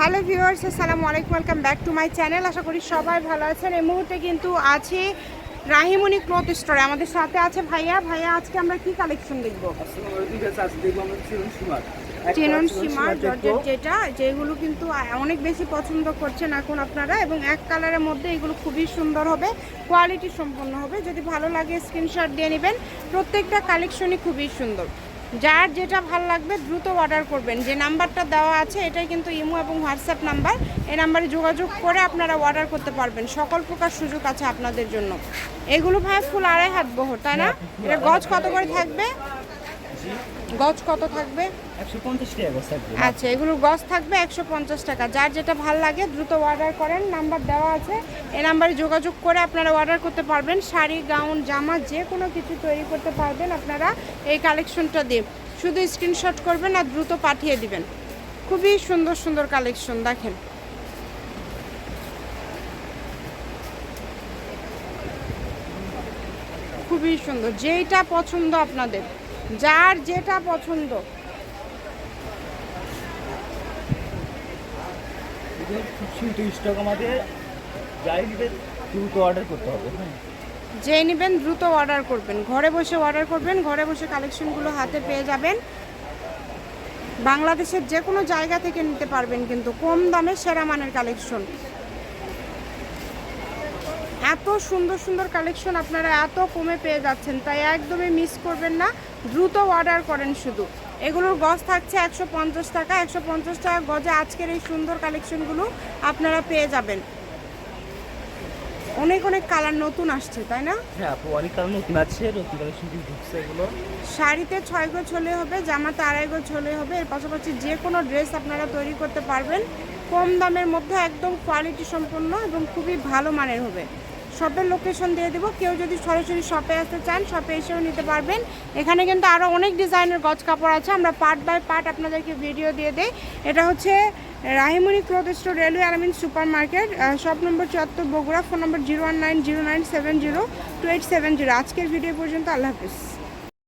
Hello viewers আসসালামু আলাইকুম welcome back to my channel. আশা করি সবাই ভালো আছেন। এই মুহূর্তে কিন্তু আছে রাহিমণি ক্লথ স্টোরে। আমাদের সাথে আছে ভাইয়া। ভাইয়া আজকে আমরা কি কালেকশন দেখব? চেনন সীমা জর্জের যেটা যেগুলো কিন্তু অনেক বেশি পছন্দ করছেন এখন আপনারা এবং এক কালারের মধ্যে এগুলো খুবই সুন্দর হবে কোয়ালিটি সম্পন্ন হবে। যদি ভালো লাগে স্ক্রিনশট দিয়ে নেবেন। প্রত্যেকটা কালেকশনই খুবই সুন্দর। যার যেটা ভালো লাগবে দ্রুত অর্ডার করবেন। যে নাম্বারটা দেওয়া আছে এটাই কিন্তু ইমো এবং হোয়াটসঅ্যাপ নাম্বার। এই নাম্বারে যোগাযোগ করে আপনারা অর্ডার করতে পারবেন। সকল প্রকার সুযোগ আছে আপনাদের জন্য। এগুলো ভাই ফুল আড়াই হাত বহর তাই না? এটা গজ কত করে থাকবে? গজ কত থাকবে? আচ্ছা এগুলোর গজ থাকবে একশো পঞ্চাশ টাকা। যার যেটা ভালো লাগে দ্রুত অর্ডার করেন। নাম্বার দেওয়া আছে। এই নাম্বারে যোগাযোগ করে আপনারা অর্ডার করতে পারবেন। শাড়ি গাউন জামা যে কোনো কিছু তৈরি করতে পারবেন আপনারা এই কালেকশনটা দিয়ে। শুধু স্ক্রিনশট করবেন আর দ্রুত পাঠিয়ে দিবেন। খুবই সুন্দর সুন্দর কালেকশন দেখেন। খুবই সুন্দর। যেইটা পছন্দ আপনাদের। যার যেটা পছন্দ। এদের স্টক আমাদের যাই নিবে দ্রুত অর্ডার করতে হবে হ্যাঁ। যে নেবেন দ্রুত অর্ডার করবেন। ঘরে বসে অর্ডার করবেন ঘরে বসে কালেকশনগুলো হাতে পেয়ে যাবেন। বাংলাদেশের যে কোনো জায়গা থেকে নিতে পারবেন কিন্তু কম দামে সেরা মানের কালেকশন এত সুন্দর সুন্দর কালেকশন আপনারা এত কমে পেয়ে যাচ্ছেন তাই একদমই মিস করবেন না। দ্রুত অর্ডার করেন শুধু। এগুলোর গজ থাকছে একশো পঞ্চাশ টাকা। একশো পঞ্চাশ টাকা গজে আজকের এই সুন্দর কালেকশনগুলো আপনারা পেয়ে যাবেন। অনেক অনেক কালার নতুন আসছে তাই না? হ্যাঁ আপু অনেক কারণ নতুন আছে নতুন কালেকশন ঢুকছে এগুলো। শাড়িতে ছয় গোছ হলে হবে জামাতে আড়াই গোছ হলে হবে। এর পাশাপাশি যে কোনো ড্রেস আপনারা তৈরি করতে পারবেন। কম দামের মধ্যে একদম কোয়ালিটি সম্পন্ন এবং খুবই ভালো মানের হবে। শপের লোকেশন দিয়ে দেবো। কেউ যদি সরাসরি শপে আসতে চান শপে এসেও নিতে পারবেন। এখানে কিন্তু আরও অনেক ডিজাইনের গজ কাপড় আছে। আমরা পার্ট বাই পার্ট আপনাদেরকে ভিডিও দিয়ে দেই। এটা হচ্ছে Rahimoni cloth store railway Alamin super market shop number চুয়াত্তর, Bogura phone number zero one nine zero nine seven zero two eight seven zero আজকের ভিডিও পর্যন্ত আল্লাহ হাফিজ।